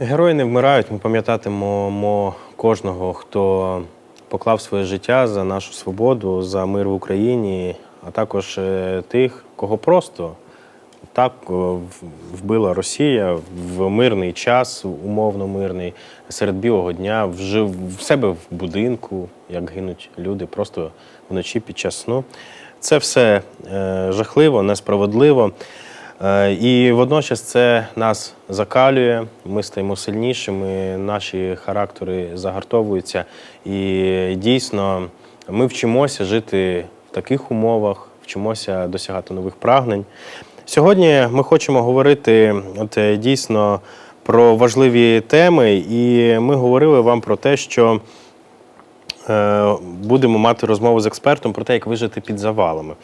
Герої не вмирають. Ми пам'ятатимемо кожного, хто поклав своє життя за нашу свободу, за мир в Україні, а також е, тих, кого просто так вбила Росія в мирний час, умовно мирний, серед білого дня, вже в себе в будинку, як гинуть люди, просто вночі під час сну. Це все е, жахливо, несправедливо. Е, І водночас це нас закалює, ми стаємо сильнішими, наші характери загартовуються. І дійсно ми вчимося жити в таких умовах, вчимося досягати нових прагнень. Сьогодні ми хочемо говорити от, е, дійсно про важливі теми, і ми говорили вам про те, що е, будемо мати розмову з експертом про те, як вижити під завалами.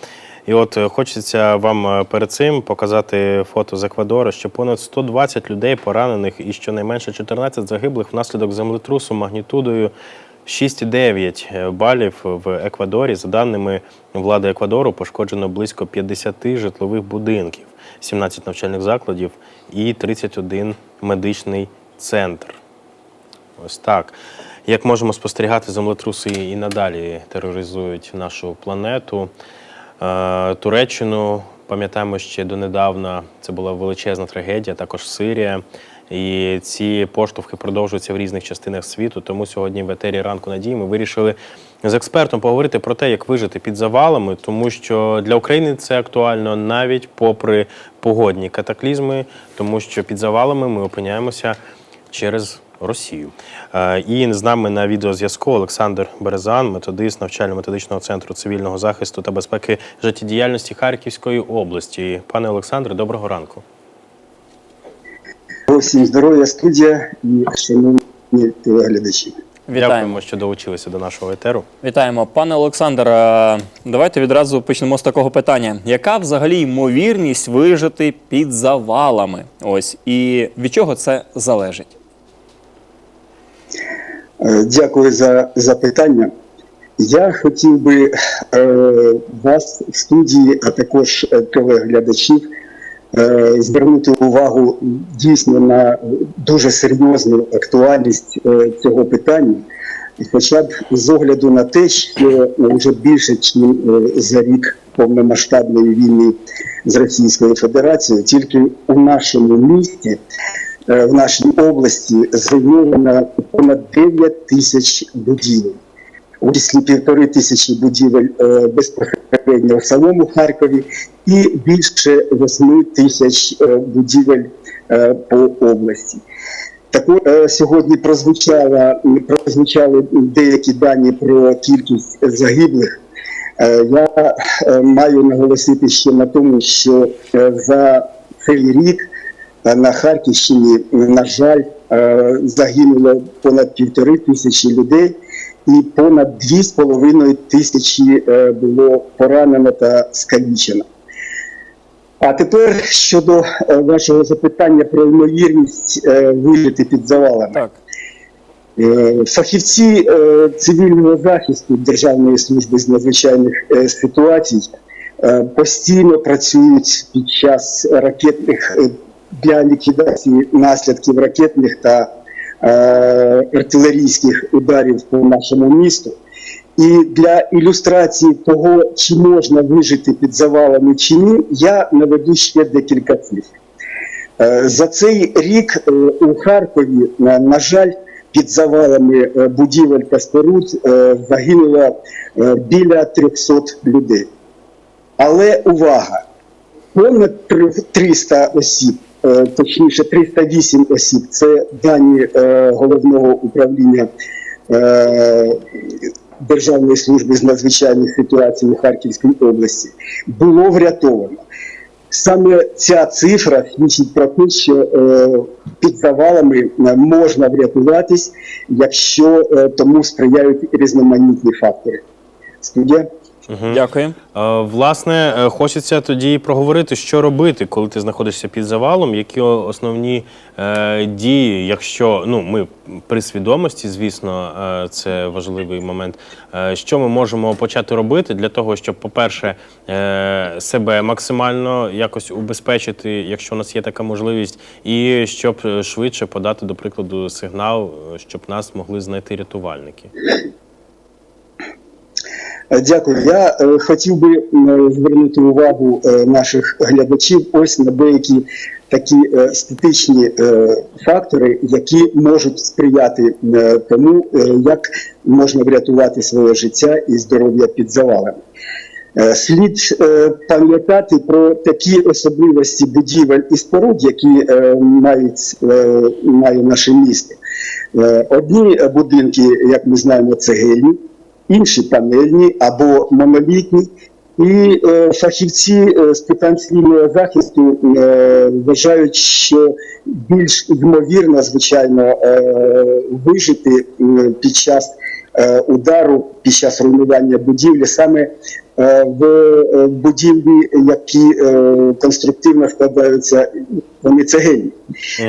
І от е, хочеться вам е, перед цим показати фото з Еквадору, що понад 120 людей поранених і щонайменше 14 загиблих внаслідок землетрусу магнітудою 6,9 балів в Еквадорі. За даними влади Еквадору, пошкоджено близько 50 житлових будинків, 17 навчальних закладів і 31 медичний центр. Ось так. Як можемо спостерігати, землетруси і надалі тероризують нашу планету. Е, Туреччину, пам'ятаємо, ще донедавна це була величезна трагедія, також Сирія. І ці поштовхи продовжуються в різних частинах світу. Тому сьогодні в етері ранку надії ми вирішили з експертом поговорити про те, як вижити під завалами, тому що для України це актуально навіть попри погодні катаклізми, тому що під завалами ми опиняємося через Росію. Е, І з нами на відеозв'язку Олександр Березан, методист навчально-методичного центру цивільного захисту та безпеки життєдіяльності Харківської області. Пане Олександре, доброго ранку. Всім здоров'я, студія і шановні телеглядачі. Вітаємо. Дякуємо, що долучилися до нашого етеру. Вітаємо. Пане Олександр, е, давайте відразу почнемо з такого питання. Яка взагалі ймовірність вижити під завалами? Ось і від чого це залежить? Е, Дякую за запитання. Я хотів би е, вас в студії, а також е, телеглядачів, звернути увагу дійсно на дуже серйозну актуальність цього питання. Хоча б з огляду на те, що вже більше ніж за рік повномасштабної війни з Російською Федерацією, тільки у нашому місті в нашій області зруйновано понад 9 тисяч будівель. У числі півтори тисячі будівель е, безпосередньо в самому Харкові і більше 8 тисяч е, будівель е, по області. Також е, сьогодні прозвучала, прозвучали деякі дані про кількість загиблих. Е, Я е, маю наголосити ще на тому, що е, за цей рік е, на Харківщині, на жаль, е, загинуло понад півтори тисячі людей, і понад дві з половиною тисячі е, було поранено та скалічено. А тепер щодо е, вашого запитання про ймовірність вижити під завалами. Так. Фахівці цивільного захисту Державної служби з надзвичайних ситуацій постійно працюють під час ракетних для ліквідації наслідків ракетних та е, артилерійських ударів по нашому місту. І для ілюстрації того, чи можна вижити під завалами чи ні, я наведу ще декілька цифр. Е, За цей рік е, у Харкові, на, жаль, під завалами е, будівель та споруд загинуло біля 300 людей. Але увага! Понад 300 осіб, точніше 308 осіб, це дані е, головного управління е, Державної служби з надзвичайних ситуацій у Харківській області, було врятовано. Саме ця цифра свідчить про те, що е, під завалами е, можна врятуватись, якщо е, тому сприяють різноманітні фактори. Студія. Дякую. Е, Власне, е, хочеться тоді проговорити, що робити, коли ти знаходишся під завалом, які о- основні е, дії, якщо ну ми при свідомості, звісно, е, це важливий момент. Е, що ми можемо почати робити для того, щоб, по-перше, е, себе максимально якось убезпечити, якщо у нас є така можливість, і щоб е, швидше подати, до прикладу, сигнал, е, щоб нас могли знайти рятувальники. Е, Дякую. Я е, хотів би е, звернути увагу наших глядачів ось на деякі такі статичні фактори, які можуть сприяти тому, як можна врятувати своє життя і здоров'я під завалами. Слід пам'ятати про такі особливості будівель і споруд, які мають, має наше місто. Одні будинки, як ми знаємо, цегельні, інші панельні або монолітні. І е, фахівці е, з питань цивільного захисту е, вважають, що більш ймовірно, звичайно, е, вижити під час е, удару, під час руйнування будівлі саме е, в е, будівлі, які е, конструктивно складаються, вони цегельні.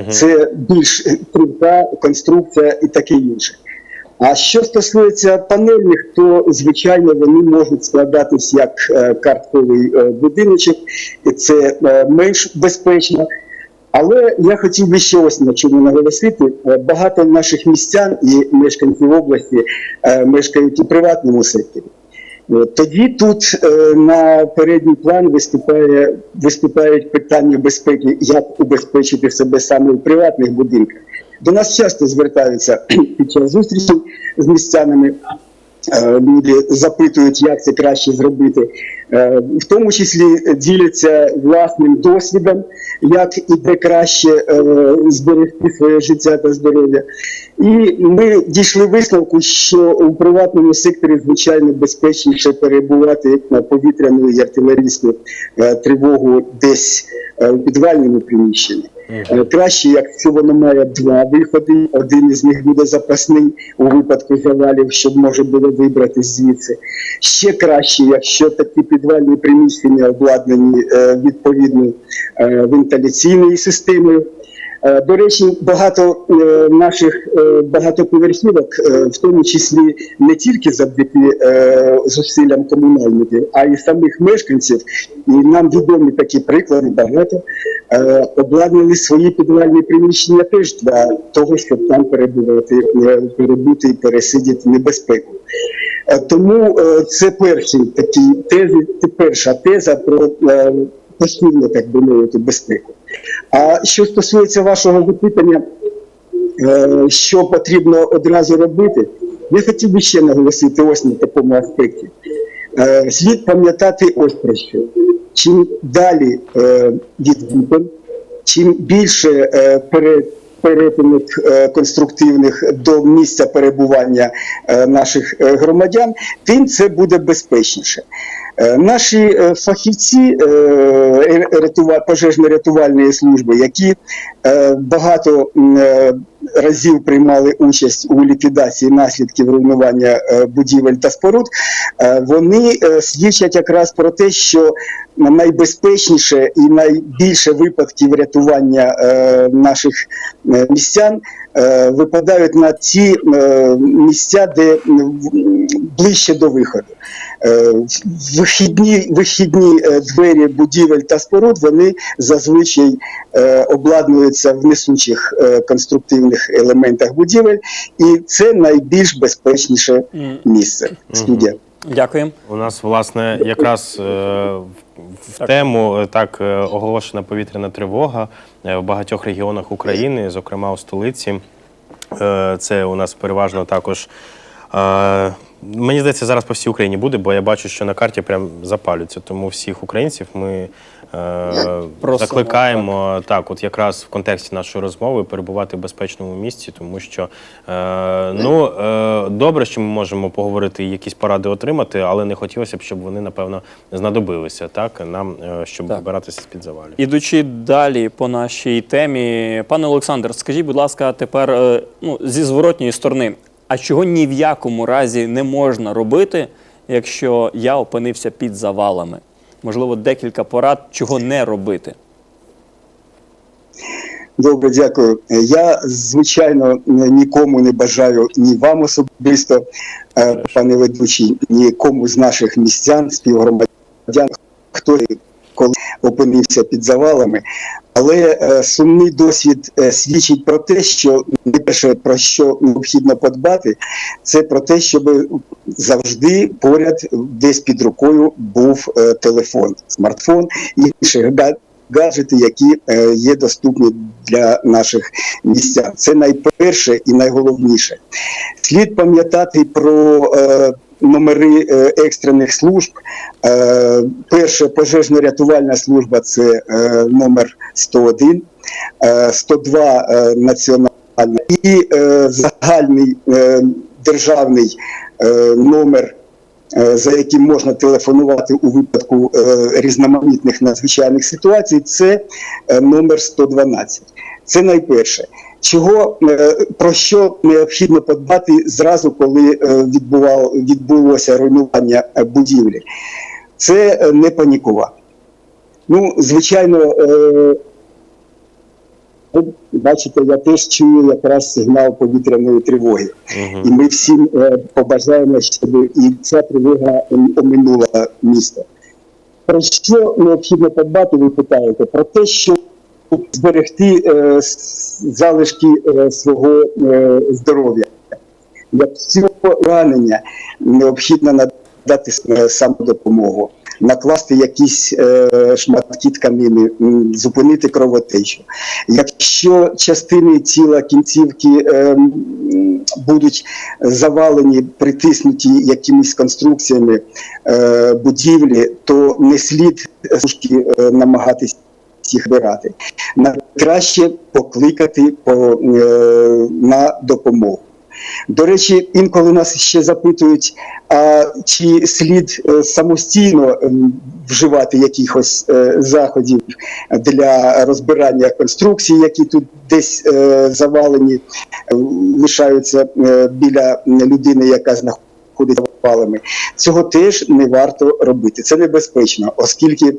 Це більш трудна конструкція і таке інше. А що стосується панельних, то звичайно вони можуть складатись як е, картковий е, будиночок, і це е, менш безпечно. Але я хотів би ще ось на чому наголосити. Багато наших містян і мешканців області мешкають у приватному секторі. Тоді тут на передній план виступає, виступають питання безпеки, як убезпечити себе саме в приватних будинках. До нас часто звертаються під час зустрічей з містянами. Е, Люди запитують, як це краще зробити, Е, в тому числі діляться власним досвідом, як і де краще е, зберегти своє життя та здоров'я. І ми дійшли висновку, що у приватному секторі звичайно безпечніше перебувати на повітряну і артилерійську тривогу десь у підвальному приміщенні. Е, Краще, якщо воно має два виходи, один із них буде запасний у випадку завалів, щоб може було вибрати звідси. Ще краще, якщо такі підвальні приміщення обладнані відповідно відповідною е, вентиляційною системою. Е, До речі, багато е, наших е, багатоповерхівок, в тому числі не тільки завдяки зусиллям комунальників, а й самих мешканців, і нам відомі такі приклади багато, обладнали свої підвальні приміщення теж для того, щоб там перебувати, перебути і пересидіти небезпеку. Тому це перші такі тези, перша теза про постійну, так би мовити, безпеку. А що стосується вашого запитання, е, що потрібно одразу робити, я хотів би ще наголосити ось на такому аспекті. Е, Слід пам'ятати ось про що. Чим далі е, від вікон, чим більше перетинок конструктивних до місця перебування наших громадян, тим це буде безпечніше. Е, Наші е, фахівці е, рятува- пожежно-рятувальної служби, які багато разів приймали участь у ліквідації наслідків руйнування е, будівель та споруд, е, вони е, свідчать якраз про те, що найбезпечніше і найбільше випадків рятування наших містян випадають на ті місця, де ближче до виходу. Вихідні, вихідні двері будівель та споруд вони зазвичай обладнуються в несучих е, конструктивних елементах будівель, і це найбільш безпечніше місце. Студія. Дякую. У нас, власне, якраз е, в- в Так. тему е, так е, оголошена повітряна тривога в багатьох регіонах України, зокрема у столиці. Е, Це у нас переважно також. е, Мені здається, зараз по всій Україні буде, бо я бачу, що на карті прям запалюється. Тому всіх українців ми Просимо, закликаємо так. от якраз в контексті нашої розмови перебувати в безпечному місці, тому що е, ну е, добре, що ми можемо поговорити якісь поради отримати, але не хотілося б, щоб вони напевно знадобилися так нам, е, щоб Так. вибиратися з під завалів. Ідучи далі по нашій темі, пане Олександр, скажіть, будь ласка, тепер е, ну, зі зворотньої сторони, а чого ні в якому разі не можна робити, якщо я опинився під завалами? Можливо, декілька порад, чого не робити. Добре, дякую. Я, звичайно, нікому не бажаю ні вам особисто, е, пане ведучий, нікому з наших містян, співгромадян, хто коли опинився під завалами. Але е, сумний досвід е, свідчить про те, що найперше про що необхідно подбати, це про те, щоб завжди поряд десь під рукою був е, телефон, смартфон і інші гаджети, які е, є доступні для наших містян. Це найперше і найголовніше. Слід пам'ятати про е, номери е, екстрених служб. Е, перше пожежно-рятувальна служба це е, номер 101, е, 102 е, національна і загальний державний номер. За яким можна телефонувати у випадку різноманітних надзвичайних ситуацій, це номер 112. Це найперше. Чого е, про що необхідно подбати зразу, коли е, відбувало, відбулося руйнування е, будівлі? Це не панікувати. Ну, звичайно, бачите, я теж чую якраз сигнал повітряної тривоги. І ми всім побажаємо, щоб і ця тривога ом- оминула місто. Про що необхідно подбати, ви питаєте? Про те, зберегти е, залишки е, свого е, здоров'я. Якщо поранення необхідно надати самодопомогу, накласти якісь шматки тканини, зупинити кровотечу. Якщо частини тіла кінцівки будуть завалені, притиснуті якимись конструкціями будівлі, то не слід трошки, вибирати. На краще покликати по, е, на допомогу. До речі, інколи нас ще запитують, а чи слід е, самостійно ем, вживати якихось е, заходів для розбирання конструкцій, які тут десь е, завалені, лишаються біля людини, яка знаходиться завалами. Цього теж не варто робити. Це небезпечно, оскільки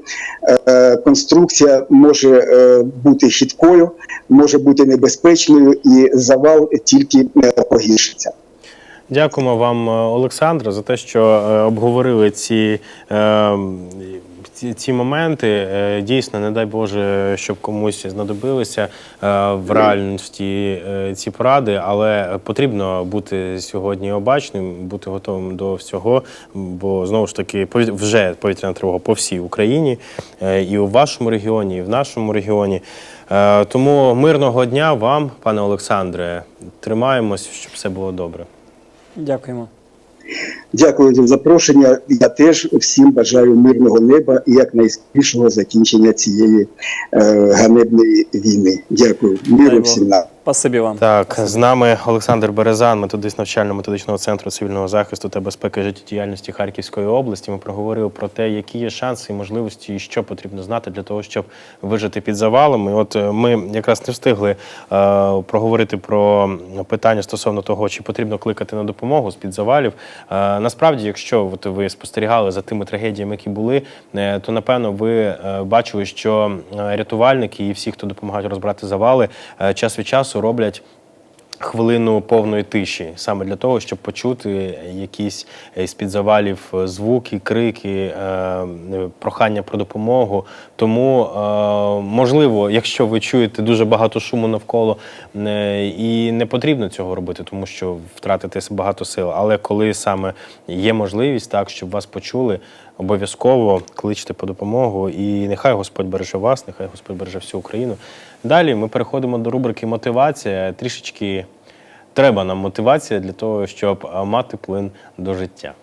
е, конструкція може е, бути хиткою, може бути небезпечною, і завал тільки е, погіршиться. Дякуємо вам, е, Олександре, за те, що е, обговорили ці, е, ці, моменти. Е, Дійсно, не дай Боже, щоб комусь знадобилися е, в реальності е, ці поради, але потрібно бути сьогодні обачним, бути готовим до всього, бо знову ж таки вже повітряна тривога по всій Україні, і у вашому регіоні, і в нашому регіоні. Тому мирного дня вам, пане Олександре. Тримаємось, щоб все було добре. Дякуємо. Дякую за запрошення. Я теж всім бажаю мирного неба і якнайскорішого закінчення цієї е, ганебної війни. Дякую. Миру всім нам. Спасибі вам. Так, з нами Олександр Березан, методист навчально-методичного центру цивільного захисту та безпеки життєдіяльності Харківської області. Ми проговорили про те, які є шанси і можливості, і що потрібно знати для того, щоб вижити під завалами. От е, ми якраз не встигли е, проговорити про питання стосовно того, чи потрібно кликати на допомогу з під завалів. Е, насправді, якщо от ви спостерігали за тими трагедіями, які були, е, то напевно ви е, бачили, що е, рятувальники і всі, хто допомагають розбирати завали, е, час від часу роблять. Хвилину повної тиші саме для того, щоб почути якісь з під завалів е, звуки, крики, е, е, прохання про допомогу. Тому е, можливо, якщо ви чуєте дуже багато шуму навколо, е, і не потрібно цього робити, тому що втратите багато сил. Але коли саме є можливість, так щоб вас почули, обов'язково кличте по допомогу. І нехай Господь береже вас, нехай Господь береже всю Україну. Далі ми переходимо до рубрики Мотивація. Трішечки треба нам мотивація для того, щоб мати плин до життя.